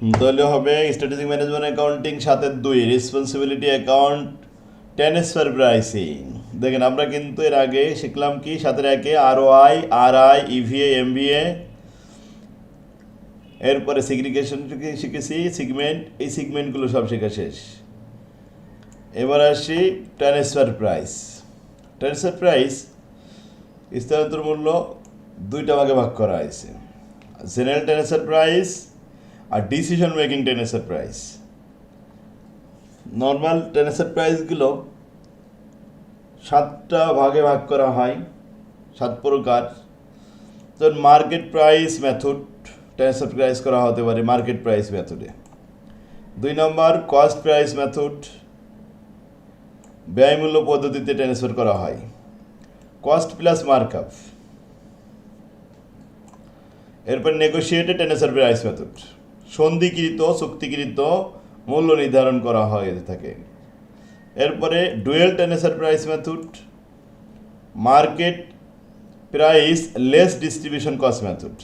তাহলে হবে strategic management accounting সাতের দুই রেসপন্সিবিলিটি অ্যাকাউন্ট ট্রান্সফার প্রাইসিং দেখেন, আমরা কিন্তু এর আগে শিখলাম কি? সাতের একে আর ওআই আর আই ইভিএ এমবিএ এরপরে সিগ্রিগেশন শিখেছি সিগমেন্ট এই সিগমেন্টগুলো সব শেখা শেষ। এবার আসি ট্রান্সফার প্রাইস ট্রান্সফার প্রাইস স্থানান্তর মূল্য দুইটা ভাগে ভাগ করা হয়েছে। জেনারেল ট্রান্সফার প্রাইস আর decision making transfer price normal transfer প্রাইসগুলো সাতটা ভাগে ভাগ করা হয়, সাত প্রকার। যেমন market price method transfer price করা হতে পারে মার্কেট প্রাইস মেথডে দুই নম্বর কস্ট প্রাইস মেথড ব্যয়মূল্য পদ্ধতিতে ট্রান্সফার করা হয়। কস্ট প্লাস মার্কআপ এরপর নেগোসিয়েটেড ট্রান্সফার প্রাইস মেথড সন্ধিকৃত, চুক্তিকৃত মূল্য নির্ধারণ করা হয়ে থাকে। এরপরে dual transfer price method, market price less distribution cost method.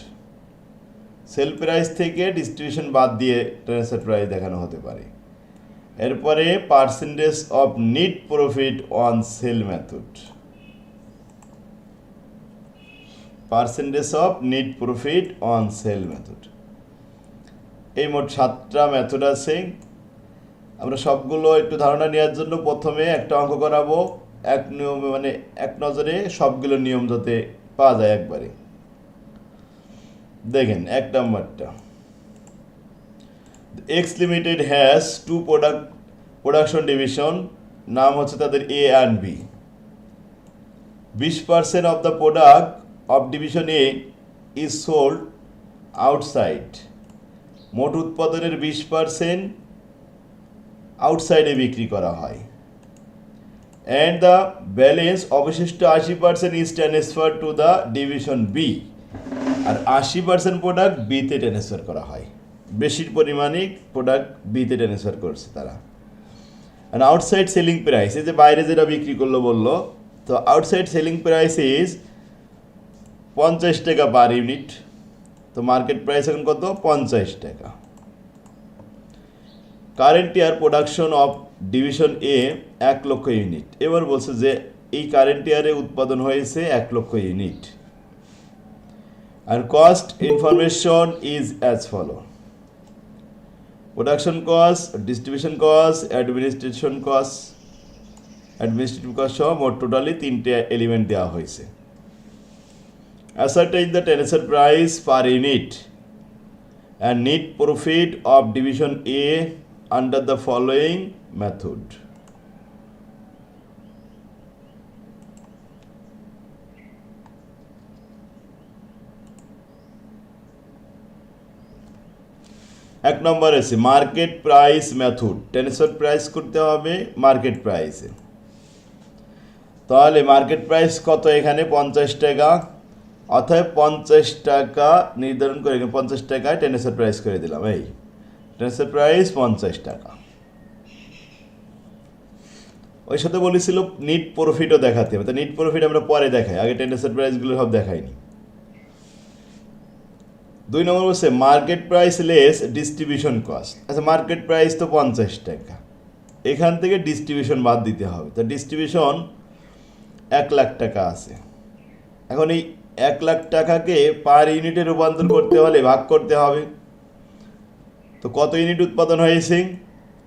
Sale price থেকে ডিস্ট্রিবিউশন বাদ দিয়ে ট্রান্সফার প্রাইস দেখানো হতে পারে। এরপরে percentage of net profit on sale method. Percentage of net profit on sale method. এই মোট সাতটা মেথড আছে আমরা সবগুলো একটু ধারণা নেওয়ার জন্য প্রথমে একটা অঙ্ক করাবো। এক নিয়মে মানে এক নজরে সবগুলো নিয়ম যাতে পাওয়া যায় একবারে। দেখেন, এক নাম্বারটা। X limited has two product production division নাম হচ্ছে তাদের এ অ্যান্ড বি বিশ percent of the product of division A is sold outside মোট উৎপাদনের বিশ পার্সেন্ট আউটসাইডে বিক্রি করা হয়। অ্যান্ড দ্য ব্যালেন্স অবশিষ্ট আশি percent is transfer to the division B আর আশি পার্সেন্ট প্রোডাক্ট বিতে ট্রান্সফার করা হয়। বেশির পরিমাণে প্রোডাক্ট বিতে ট্রান্সফার করছে তারা। আর আউটসাইড সেলিং প্রাইস এই যে বাইরে যেটা বিক্রি করল বলল, তো আউটসাইড সেলিং প্রাইস ইজ পঞ্চাশ টাকা পার ইউনিট তো মার্কেট প্রাইস এখন কত? পঞ্চাশ টাকা। Current year production of division A এক লক্ষ ইউনিট এবার বলছে যে এই কারেন্ট ইয়ারে উৎপাদন হয়েছে এক lakh unit R cost information is as follow production cost distribution cost administration cost administrative cost সহ মোট টোটালি তিনটে এলিমেন্ট দেওয়া হয়েছে। Ascertain the transfer price per unit and net profit of division A under the following method. এক number আছে market price method transfer price করতে হবে market প্রাইসে তাহলে মার্কেট প্রাইস কত এখানে পঞ্চাশ টাকা অতএব পঞ্চাশ টাকা নির্ধারণ করে পঞ্চাশ টাকায় ট্রান্সফার প্রাইস করে দিলাম, এই। ট্রান্সফার প্রাইস পঞ্চাশ টাকা। ওই সাথে বলেছিল নিট প্রফিটও দেখাতে হবে, তো নিট প্রফিট আমরা পরে দেখাই, আগে ট্রান্সফার প্রাইসগুলো সব দেখাইনি। দুই নম্বর বলছে market price less distribution cost আচ্ছা মার্কেট প্রাইস তো পঞ্চাশ টাকা। এখান থেকে ডিস্ট্রিবিউশন বাদ দিতে হবে, তো ডিস্ট্রিবিউশন এক লাখ টাকা আছে। এখন এই এক লাখ টাকাকে পার ইউনিটে রূপান্তর করতে হলে ভাগ করতে হবে। তো কত ইউনিট উৎপাদন হয়েছে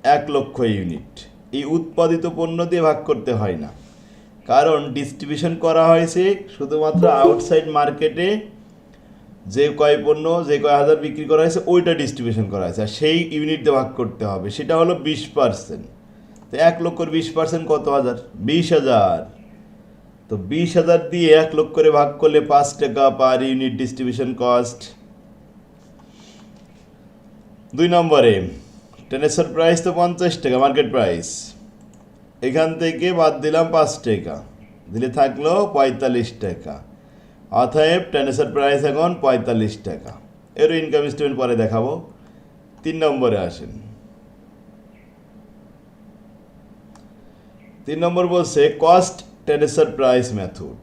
এক লক্ষ ইউনিট। এই উৎপাদিত পণ্য দিয়ে ভাগ করতে হয় না। কারণ ডিস্ট্রিবিউশন করা হয়েছে শুধুমাত্র আউটসাইড মার্কেটে যে কয় পণ্য, যে কয় হাজার বিক্রি করা হয়েছে, ওইটা ডিস্ট্রিবিউশন করা হয়েছে। আর সেই ইউনিট দিয়ে ভাগ করতে হবে। সেটা হলো বিশ পার্সেন্ট তো এক লক্ষর বিশ পার্সেন্ট কত হাজার? বিশ হাজার। তো বিশ হাজার দিয়ে এক লক্ষ করে ভাগ করলে পাঁচ টাকা পার ইউনিট ডিস্ট্রিবিউশন কস্ট দুই নম্বরে ট্রান্সফার প্রাইস তো পঞ্চাশ টাকা মার্কেট প্রাইস এখান থেকে বাদ দিলাম পাঁচ টাকা, দিলে থাকল পঁয়তাল্লিশ টাকা। অতএব ট্রান্সফার প্রাইস এখন পঁয়তাল্লিশ টাকা। এর ইনকাম স্টেটমেন্ট পরে দেখাবো। তিন নম্বরে আসেন। তিন নম্বর বলছে কস্ট ট্রান্সফার প্রাইস মেথড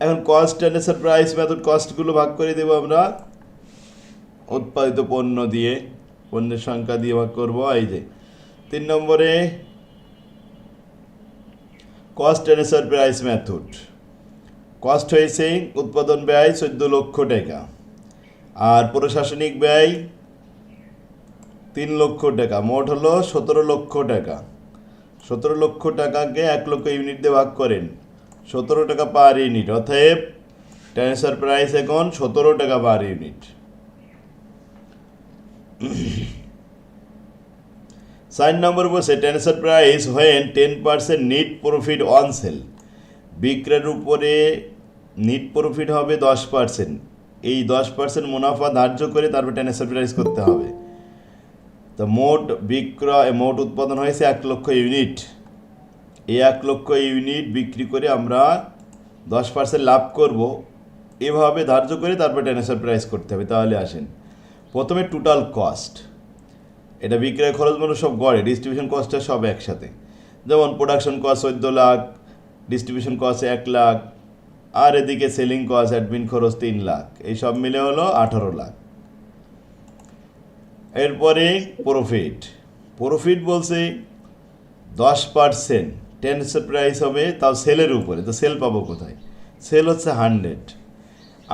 এখন কস্ট টেনেসার প্রাইস মেথড কস্টগুলো ভাগ করে দেবো আমরা। উৎপাদিত পণ্য দিয়ে, পণ্যের সংখ্যা দিয়ে ভাগ করব। এই যে, তিন নম্বরে cost transfer price method cost হয়েছে উৎপাদন ব্যয় চোদ্দ লক্ষ টাকা। আর প্রশাসনিক ব্যয় তিন লক্ষ টাকা। মোট হলো সতেরো লক্ষ টাকা। সতেরো লক্ষ টাকাকে এক লক্ষ ইউনিট দিয়ে ভাগ করেন। সতেরো টাকা পার ইউনিট, অতএব ট্রান্সফার প্রাইস এখন সতেরো টাকা পার ইউনিট। সাইন নম্বর বসে, transfer price when ten percent net profit on sale বিক্রয়ের উপরে নিট প্রফিট হবে দশ পার্সেন্ট এই দশ পার্সেন্ট মুনাফা ধার্য করে তারপর ট্রান্সফার প্রাইস করতে হবে। তো মোট বিক্রয়, মোট উৎপাদন হয়েছে এক লক্ষ ইউনিট। এই এক লক্ষ ইউনিট বিক্রি করে আমরা দশ পার্সেন্ট লাভ করব। এভাবে ধার্য করে তারপর ট্রান্সফার প্রাইস করতে হবে। তাহলে আসেন, প্রথমে টোটাল কস্ট এটা বিক্রয় খরচ মানে সব গড়ে ডিস্ট্রিবিউশন কস্টটা সব একসাথে। যেমন প্রোডাকশন কস্ট চোদ্দ লাখ ডিস্ট্রিবিউশন কস্ট এক লাখ, আর এদিকে সেলিং কস্ট অ্যাডমিন খরচ তিন লাখ। এই সব মিলে হলো আঠারো লাখ। এরপরে প্রফিট প্রফিট বলছে দশ পার্সেন্ট টেন প্রাইস হবে, তাও সেলের উপরে। তো সেল পাবো কোথায়? সেল হচ্ছে হান্ড্রেড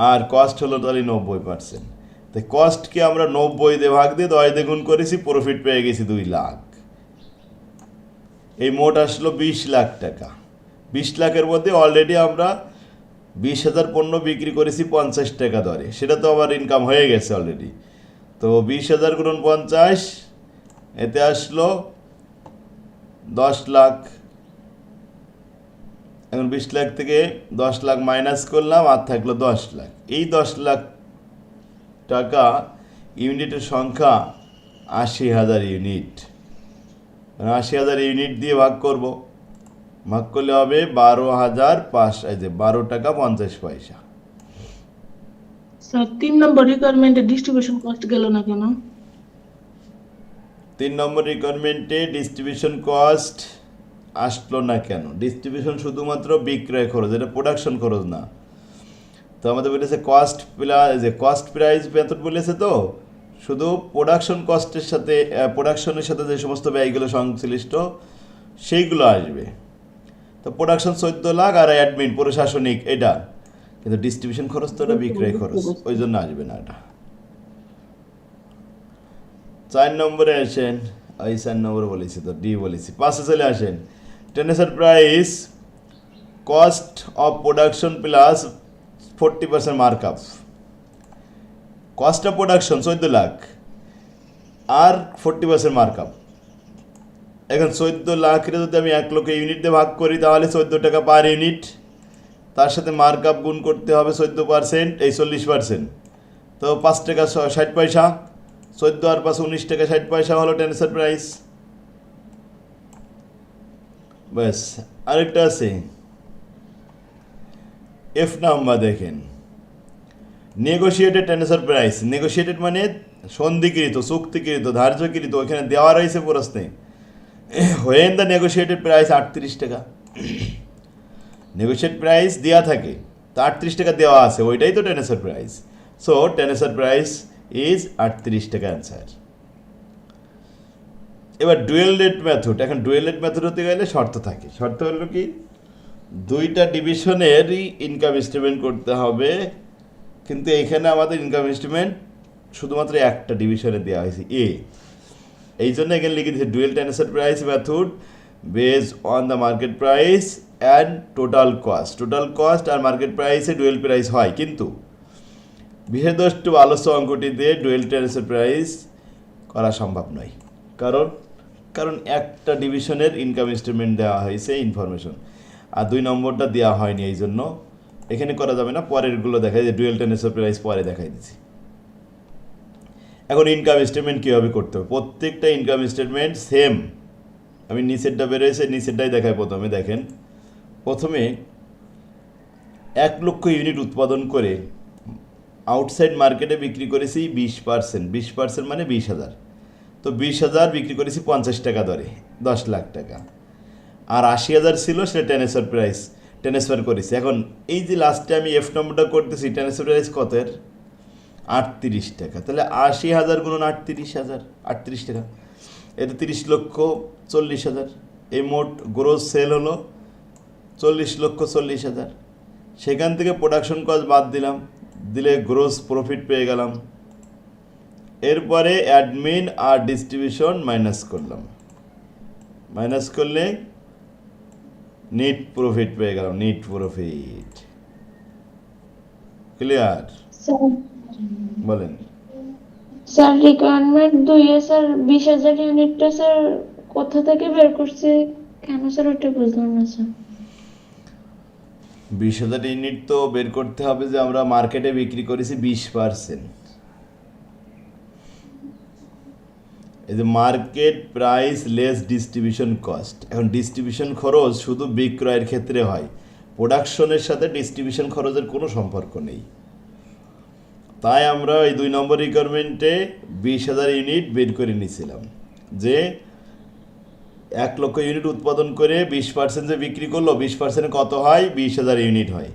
আর কস্ট হলো তাহলে নব্বই পার্সেন্ট তো কস্টকে আমরা নব্বই দিয়ে ভাগ দিয়ে দশ দ্বিগুণ করেছি প্রফিট পেয়ে গেছি দুই লাখ। এই মোট আসলো বিশ লাখ টাকা। বিশ লাখের মধ্যে অলরেডি আমরা বিশ হাজার পণ্য বিক্রি করেছি পঞ্চাশ টাকা দরে। সেটা তো আবার ইনকাম হয়ে গেছে অলরেডি তো বিশ হাজার গুণন পঞ্চাশ, এতে আসলো দশ লাখ। এখন বিশ লাখ থেকে দশ লাখ মাইনাস করলাম, আর থাকল দশ লাখ। এই দশ লাখ টাকা ইউনিটের সংখ্যা আশি হাজার ইউনিট। আশি হাজার ইউনিট দিয়ে ভাগ করব। ভাগ করলে হবে বারো হাজার পাঁচ বারো টাকা পঞ্চাশ পয়সা। স্যার তিন নম্বর রিকোয়ারমেন্টে ডিস্ট্রিবিউশন কস্ট কেন? তিন নম্বর ডিস্ট্রিবিউশন কস্ট আসলো না কেন? ডিস্ট্রিবিউশন শুধুমাত্র বিক্রয় খরচ, এটা প্রোডাকশন খরচ না। তো আমাদের বলেছে কস্ট যে কস্ট বলেছে তো, শুধু প্রোডাকশন কস্টের সাথে সাথে যে সমস্ত ব্যয়গুলো সংশ্লিষ্ট, সেইগুলো আসবে। তো প্রোডাকশন চোদ্দ লাখ আর প্রশাসনিক, এটা। কিন্তু ডিস্ট্রিবিউশন খরচ তো এটা বিক্রয় খরচ ওই জন্য আসবে না এটা। চার নম্বরে আসেন ওই চার নম্বর বলেছি তো, ডি বলেছি। পাশে চলে আসেন, transfer price cost of production plus forty percent mark up cost of production চোদ্দ লাখ, আর ফোরটি পার্সেন্ট মার্ক আপ এখন চোদ্দ লাখের যদি আমি এক লক্ষ ইউনিট দিয়ে ভাগ করি, তাহলে চোদ্দ টাকা পার ইউনিট তার সাথে মার্ক আপ গুণ করতে হবে চোদ্দ পার্সেন্ট এই চল্লিশ পার্সেন্ট তো পাঁচ টাকা ষাট পয়সা। চোদ্দ আর পাঁচ উনিশ টাকা, ষাট পয়সা হলো টেনসের প্রাইস ব্যাস, আরেকটা আছে। এফ নাম্বার দেখেন। নেগোসিয়েটেড টেনসের প্রাইস নেগোসিয়েটেড মানে সন্ধিকৃত, চুক্তিকৃত, ধার্যকৃত, ওইখানে দেওয়া রয়েছে প্রশ্নে। হোয়েন দ্য নেগোসিয়েটেড প্রাইস আটত্রিশ টাকা। নেগোসিয়েট প্রাইস দেওয়া থাকে। তো আটত্রিশ টাকা দেওয়া আছে, ওইটাই তো টেনেসের price so transfer price is আটত্রিশ টাকা অ্যান্সার এবার ডুয়েল রেট মেথড এখন ডুয়েল রেট মেথড হতে গেলে শর্ত থাকে। শর্ত হলো কি? দুইটা ডিভিশনেরই ইনকাম স্টেটমেন্ট করতে হবে, কিন্তু এখানে আমাদের ইনকাম স্টেটমেন্ট শুধুমাত্র একটা ডিভিশনে দেওয়া হয়েছে এ এই জন্য এখানে লিখে দিয়েছে dual transfer price method base on the market price and total cost total cost R market প্রাইসে ডুয়েল প্রাইস হয়, কিন্তু বিশেষদষ্টু আলস্য অঙ্কটি দিয়ে ডুয়েল ট্রান্সফার প্রাইস করা সম্ভব নয়। কারণ কারণ একটা ডিভিশনের ইনকাম স্টেটমেন্ট দেওয়া হয়েছে ইনফরমেশন আর দুই নম্বরটা দেওয়া হয়নি এই জন্য এখানে করা যাবে না, পরেরগুলো দেখা যায় ডুয়েল ট্রান্সফার প্রাইস পরে দেখাই দিচ্ছি। এখন ইনকাম স্টেটমেন্ট কীভাবে করতে হবে? প্রত্যেকটা ইনকাম স্টেটমেন্ট সেম আমি নিচেরটা বেরোয়েছে নিচেরটাই দেখায় প্রথমে, দেখেন। প্রথমে এক লক্ষ ইউনিট উৎপাদন করে আউটসাইড মার্কেটে বিক্রি করেছি বিশ পার্সেন্ট। বিশ পার্সেন্ট মানে বিশ হাজার। তো বিশ হাজার বিক্রি করেছি পঞ্চাশ টাকা দরে, দশ লাখ টাকা। আর আশি হাজার ছিল সেটা ট্রান্সফার প্রাইস ট্রান্সফার করেছি। এখন এই যে লাস্টে আমি এফ নম্বরটা করতেছি ট্রান্সফার প্রাইস কতের আটত্রিশ টাকা। তাহলে আশি হাজার গুণন আটত্রিশ হাজার, আটত্রিশ টাকা। এটা তিরিশ লক্ষ চল্লিশ হাজার। এই মোট গ্রোস সেল হলো চল্লিশ লক্ষ চল্লিশ হাজার। সেখান থেকে প্রোডাকশন কস্ট বাদ দিলাম দিলে গ্রোস প্রফিট পেয়ে গেলাম। এরপরে অ্যাডমিন আর ডিস্ট্রিবিউশন মাইনাস করলাম। মাইনাস করলে নিট প্রফিট পেয়ে গেলাম নিট প্রফিট ক্লিয়ার বলেন। স্যার রিকোয়ারমেন্ট দুইয়ে স্যার বিশ হাজার ইউনিটটা স্যার কোথা থেকে বের করছে? কেন স্যার ওটা বুঝলাম না স্যার বিশ হাজার ইউনিট তো বের করতে হবে যে আমরা মার্কেটে বিক্রি করেছি বিশ পার্সেন্ট। এই যে market price less distribution cost এখন ডিস্ট্রিবিউশন খরচ শুধু বিক্রয়ের ক্ষেত্রে হয়। প্রোডাকশনের সাথে ডিস্ট্রিবিউশন খরচের কোনো সম্পর্ক নেই। তাই আমরা এই দুই নম্বর রিকোয়ারমেন্টে বিশ হাজার ইউনিট বের করে নিয়েছিলাম। যে এক লক্ষ ইউনিট উৎপাদন করে বিশ পার্সেন্ট যে বিক্রি করল বিশ পার্সেন্ট কত হয়? বিশ হাজার ইউনিট হয়।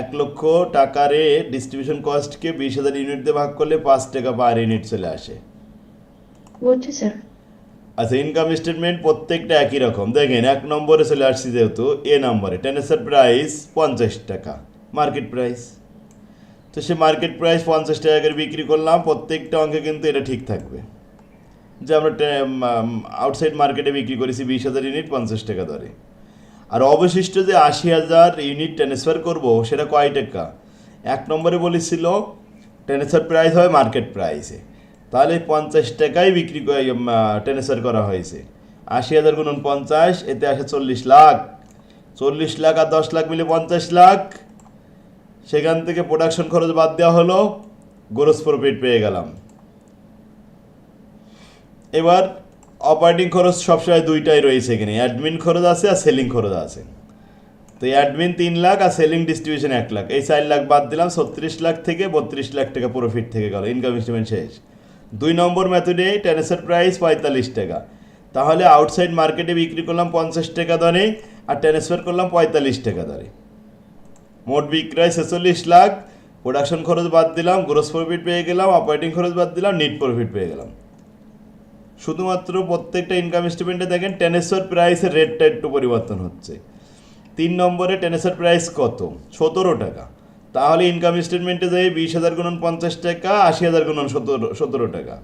এক লক্ষ টাকারে ডিস্ট্রিবিউশন কস্টকে বিশ হাজার ইউনিট দিয়ে ভাগ করলে পাঁচ টাকা পার ইউনিট চলে আসে। আচ্ছা ইনকাম স্টেটমেন্ট প্রত্যেকটা একই রকম। দেখেন এক নম্বরে চলে আসছি যেহেতু এ নম্বরে। টেনেসার প্রাইস পঞ্চাশ টাকা মার্কেট প্রাইস তো সে মার্কেট প্রাইস পঞ্চাশ টাকা করে বিক্রি করলাম প্রত্যেকটা অঙ্কে কিন্তু এটা ঠিক থাকবে। যে আমরা আউটসাইড মার্কেটে বিক্রি করেছি বিশ হাজার ইউনিট পঞ্চাশ টাকা দরে। আর অবশিষ্ট যে আশি হাজার ইউনিট ট্রান্সফার করব, সেটা কয় টাকা? এক নম্বরে বলেছিল ট্রান্সফার প্রাইস হয় মার্কেট প্রাইসে তাহলে পঞ্চাশ টাকায় বিক্রি ট্রান্সফার করা হয়েছে। আশি হাজার গুণন পঞ্চাশ, এতে আসে চল্লিশ লাখ। চল্লিশ লাখ আর দশ লাখ মিলে পঞ্চাশ লাখ। সেখান থেকে প্রোডাকশন খরচ বাদ দেওয়া হলো গ্রোস প্রফিট পেয়ে গেলাম। এবার অপারেটিং খরচ সবসময় দুইটাই রয়েছে এখানে। অ্যাডমিন খরচ আছে আর সেলিং খরচ আছে। তো অ্যাডমিন তিন লাখ আর সেলিং ডিস্ট্রিবিউশন এক লাখ। এই চার লাখ বাদ দিলাম, ছত্রিশ লাখ থেকে বত্রিশ লাখ টাকা প্রফিট থেকে গেল ইনকাম স্টেটমেন্ট শেষ। দুই নম্বর মেথডে ট্রান্সফার প্রাইস পঁয়তাল্লিশ টাকা। তাহলে আউটসাইড মার্কেটে বিক্রি করলাম পঞ্চাশ টাকা দরে আর ট্রান্সফার করলাম পঁয়তাল্লিশ টাকা দরে। মোট বিক্রয় ছেচল্লিশ লাখ প্রোডাকশন খরচ বাদ দিলাম গ্রোস প্রফিট পেয়ে গেলাম অপারেটিং খরচ বাদ দিলাম নিট প্রফিট পেয়ে গেলাম। শুধুমাত্র প্রত্যেকটা ইনকাম স্টেটমেন্টে দেখেন ট্রান্সফার প্রাইসের রেটটা একটু পরিবর্তন হচ্ছে। তিন নম্বরে টেনেসর প্রাইস কত? সতেরো টাকা। তাহলে ইনকাম স্টেটমেন্টে যাই বিশ হাজার গুণন পঞ্চাশ টাকা, আশি হাজার গুণন সতেরো সতেরো টাকা।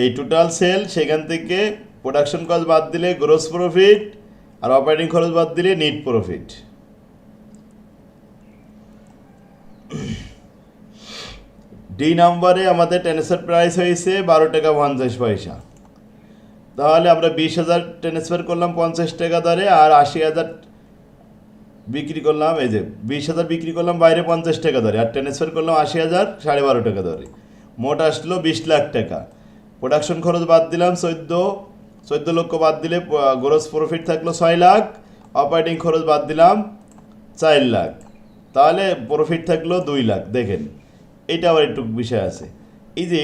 এই টোটাল সেল সেখান থেকে প্রোডাকশন কস্ট বাদ দিলে গ্রোস প্রফিট আর অপারেটিং খরচ বাদ দিলে নিট প্রফিট ডি নাম্বারে আমাদের ট্রান্সফার প্রাইস হয়েছে বারো টাকা পঞ্চাশ পয়সা। তাহলে আমরা বিশ হাজার ট্রান্সফার করলাম পঞ্চাশ টাকা দরে আর আশি হাজার বিক্রি করলাম, এই যে বিশ হাজার বিক্রি করলাম, বাইরে পঞ্চাশ টাকা দরে আর ট্রান্সফার করলাম আশি হাজার সাড়ে বারো টাকা দরে। মোট আসলো বিশ লাখ টাকা। প্রোডাকশন খরচ বাদ দিলাম চোদ্দ চোদ্দ লক্ষ বাদ দিলে গ্রোস প্রফিট থাকল ছয় লাখ অপারেটিং খরচ বাদ দিলাম চার লাখ। তাহলে প্রফিট থাকল দুই লাখ, দেখেন। এটা আবার একটু বিষয় আছে। এই যে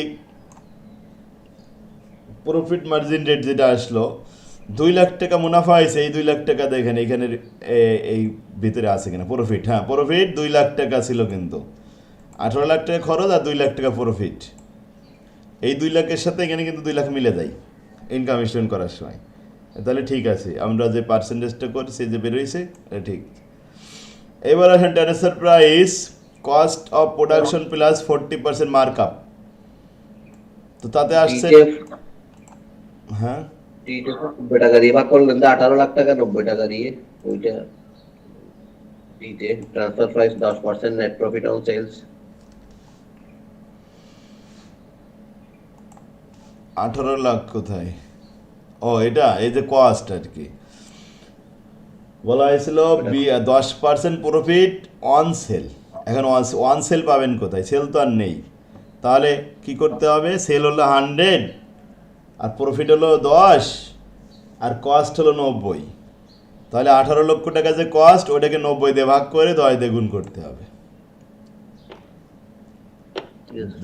প্রফিট মার্জিন রেট যেটা আসলো, দুই লাখ টাকা মুনাফা হয়েছে, এই দুই লাখ টাকা দেখেন এখানে এই ভিতরে আছে কিনা প্রফিট হ্যাঁ প্রফিট দুই লাখ টাকা ছিল কিন্তু। আঠারো লাখ টাকা খরচ আর দুই লাখ টাকা প্রফিট এই দুই লাখের সাথে এখানে কিন্তু দুই লাখ মিলে যায় ইনকাম স্টেটমেন্ট করার সময়। তাহলে ঠিক আছে, আমরা যে পার্সেন্টেজটা করছি, যে বেরোইছে ঠিক। এবার আসেন transfer price cost of production plus forty percent mark up তো তাতে আসছে হ্যাঁ? নব্বই টাকা দিয়ে ভাগ করলেন আঠারো লাখ টাকা নব্বই টাকা দিয়ে ওইটা ডিটেফ ট্রান্সফার প্রাইস দশ percent net profit on sales আঠারো লাখ কোথায়? ও এটা এই যে কস্ট আর কি। বলা হয়েছিল দশ পার্সেন্ট প্রফিট অন সেল এখন ওয়ান সেল পাবেন কোথায়? সেল তো আর নেই। তাহলে কি করতে হবে? সেল হলো হান্ড্রেড আর প্রফিট হলো দশ আর কস্ট হলো নব্বই। তাহলে আঠারো লক্ষ টাকা যে কস্ট ওটাকে নব্বই দিয়ে ভাগ করে দশ দিয়ে গুণ করতে হবে।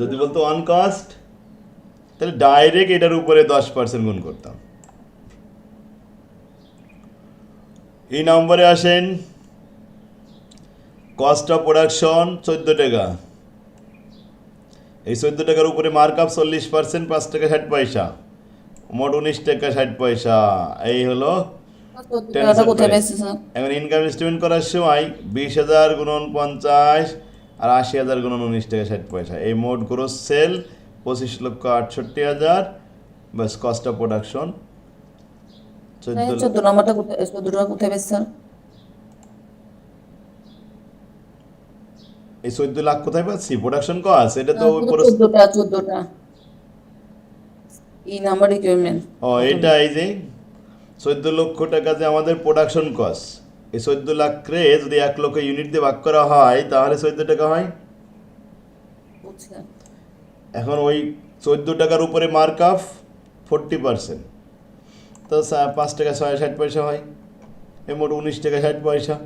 যদি বলতো অন কস্ট তাহলে ডাইরেক্ট এটার উপরে দশ পার্সেন্ট গুণ করতাম। এই নম্বরে আসেন। কস্ট অফ প্রোডাকশন চোদ্দ টাকা। এই চোদ্দ টাকার উপরে মার্ক আপ চল্লিশ পার্সেন্ট পাঁচ টাকা ষাট পয়সা। মোট উনিশ টাকা ষাট পয়সা। এই হলো এখন ইনকাম স্টেটমেন্ট করার সময় বিশ হাজার গুণন পঞ্চাশ আর আশি হাজার গুণন উনিশ টাকা ষাট পয়সা। এই মোট গ্রোস সেল পঁচিশ লক্ষ আটষট্টি হাজার। বাস কস্ট অফ প্রোডাকশন চোদ্দ চোদ্দ নম্বরটা কোথায় চোদ্দ টাকা কোথায় স্যার? এই চোদ্দ লাখ কোথায় পাচ্ছি? প্রোডাকশন কস্ট এটা তো চোদ্দটা চোদ্দটা। এই নাম্বার রিকোয়ারমেন্ট ও এটা এই যে চোদ্দ লক্ষ টাকা যে আমাদের প্রোডাকশন কস্ট এই চোদ্দ লাখরে যদি এক লক্ষ ইউনিট দিয়ে ভাগ করা হয় তাহলে চোদ্দ টাকা হয়? এখন ওই চোদ্দ টাকার উপরে মার্ক আপ ফোরটি পার্সেন্ট তো পাঁচ টাকা ছয় ষাট পয়সা হয়। এ মোট উনিশ টাকা ষাট পয়সা।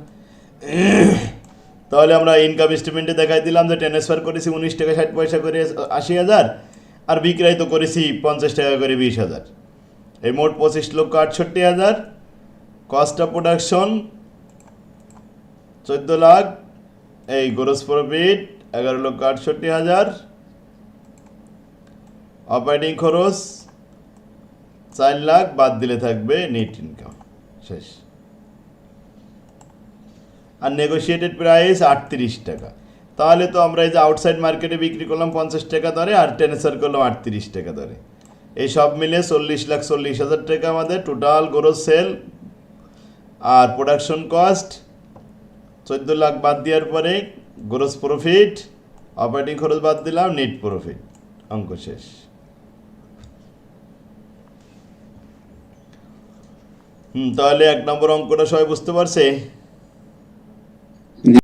তাহলে আমরা ইনকাম স্টেটমেন্টে দেখাই দিলাম যে ট্রান্সফার করেছি উনিশ টাকা, ষাট পয়সা করে আশি হাজার, আর বিক্রয় তো করেছি পঞ্চাশ টাকা করে বিশ হাজার। এই মোট পঁচিশ লক্ষ আটষট্টি হাজার। কস্ট অফ প্রোডাকশন চোদ্দ লাখ। এই গ্রোস প্রফিট এগারো লক্ষ আটষট্টি হাজার। অপারেটিং খরচ, চার লাখ, বাদ দিলে থাকবে নেট ইনকাম শেষ। আর নেগোশিয়েটেড প্রাইস আটত্রিশ টাকা। তাহলে তো আমরা এই যে আউটসাইড মার্কেটে বিক্রি করলাম পঞ্চাশ টাকা দরে, আর ট্রান্সফার করলাম আটত্রিশ টাকা দরে। এই সব মিলে চল্লিশ লাখ চল্লিশ হাজার টাকা আমাদের টোটাল গ্রোস সেল আর প্রোডাকশন কস্ট চোদ্দ লাখ বাদ দেওয়ার পরে গ্রোস প্রফিট অপারেটিং খরচ বাদ দিলাম নেট প্রফিট অঙ্ক শেষ। হুম, তাহলে এক নম্বর অঙ্কটা সবাই বুঝতে পারছে?